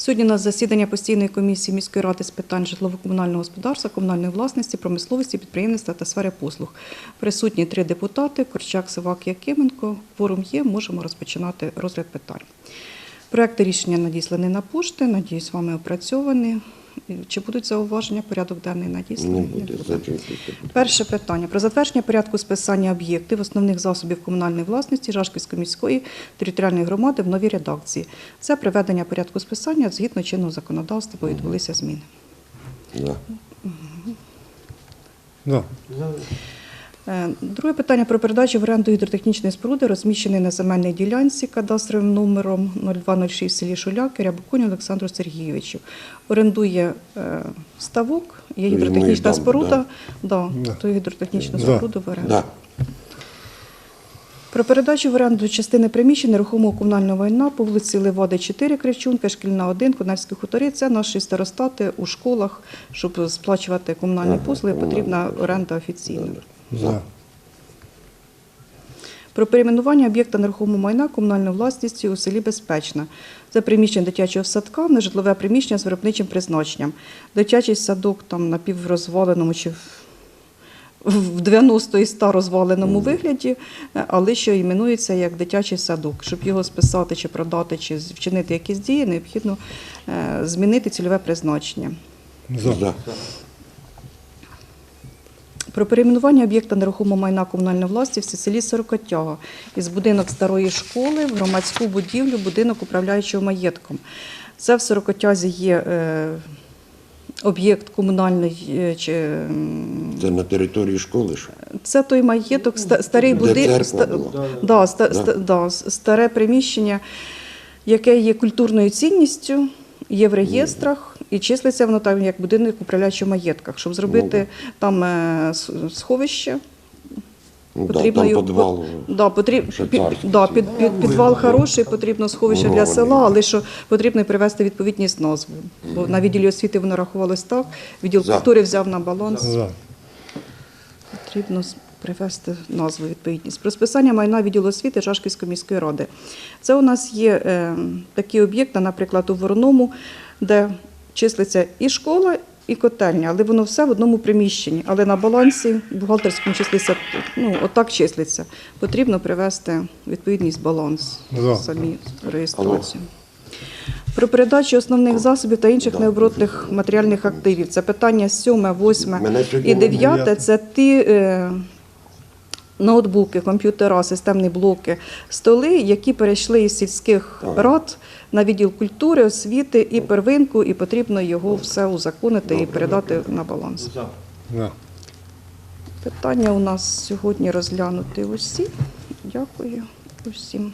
Сьогодні на засідання постійної комісії міської ради з питань житлово-комунального господарства, комунальної власності, промисловості, підприємництва та сфери послуг. Присутні три депутати: Корчак, Сивак, Якименко. Форум є, можемо розпочинати розгляд питань. Проекти рішення надіслані на пошти, надіюсь, вами опрацьовані. Чи будуть зауваження? Порядок денний надісланий? Не буде. Перше питання про затвердження порядку списання об'єктів основних засобів комунальної власності Жашківської міської територіальної громади в новій редакції. Це приведення порядку списання згідно чинного законодавства, бо відбулися зміни. Да. Да. Е, Друге питання про передачу в оренду гідротехнічної споруди, розміщеної на земельній ділянці кадастровим номером 0206 в селі Шуляки Рябокуню Олександру Сергійовичу. Орендує е, ставок, є гідротехнічна споруда, да. Да. то гідротехнічну споруду в оренду. Про передачу в оренду частини приміщень нерухомого комунального майна по вулиці Левади 4, Кривчунка, Шкільна 1, Конарські хуторі. Це наші старостати у школах, щоб сплачувати комунальні послуги, потрібна оренда офіційна. За. Про перейменування об'єкта нерухомого майна комунальної власності у селі Безпечна. Це приміщення дитячого садка, в нежитлове приміщення з виробничим призначенням. Дитячий садок там напіврозваленому чи в- в 90 і 100 розваленому вигляді, е, але що іменується як дитячий садок. Щоб його списати чи продати, чи вчинити якісь дії, необхідно е, змінити цільове призначення. За. Про перейменування об'єкта нерухомого майна комунальної власності в селі Сорокотяга із будинок старої школи в громадську будівлю, будинок управляючого маєтком. Це в Сорокотязі є е, об'єкт комунальний. е, Чи, Це на території школи ж. це той маєток, старий будинок, ста- да, ста- Да. ста- да, старе приміщення, яке є культурною цінністю, є в реєстрах і числиться воно там як будинок управляючого маєтках. Щоб зробити там е, сховище, Ну, да, потрібно там його- підвал. Да, потріб, Ще під, царський да, під, під, підвал хороший, потрібно сховище для Мурований. села, але що потрібно привести відповідність назву. Бо на відділі освіти воно рахувалось так, відділ За. культури взяв на баланс. За. Потрібно с- привести назву відповідність. Про списання майна відділу освіти Жашківської міської ради. Це у нас є е, такі об'єкти, наприклад, у Вороному, де числиться і школа, і котельня, але воно все в одному приміщенні. Але на балансі бухгалтерському числиться, ну, отак числиться. Потрібно привести відповідність баланс За. самі реєстрацію. Про передачу основних засобів та інших необоротних матеріальних активів. Це питання 7, 8 і 9. дев'яте. Це ті е, ноутбуки, комп'ютера, системні блоки, столи, які перейшли із сільських рад на відділ культури, освіти і первинку, і потрібно його все узаконити і передати на баланс. Питання у нас сьогодні розглянути усі. Дякую усім.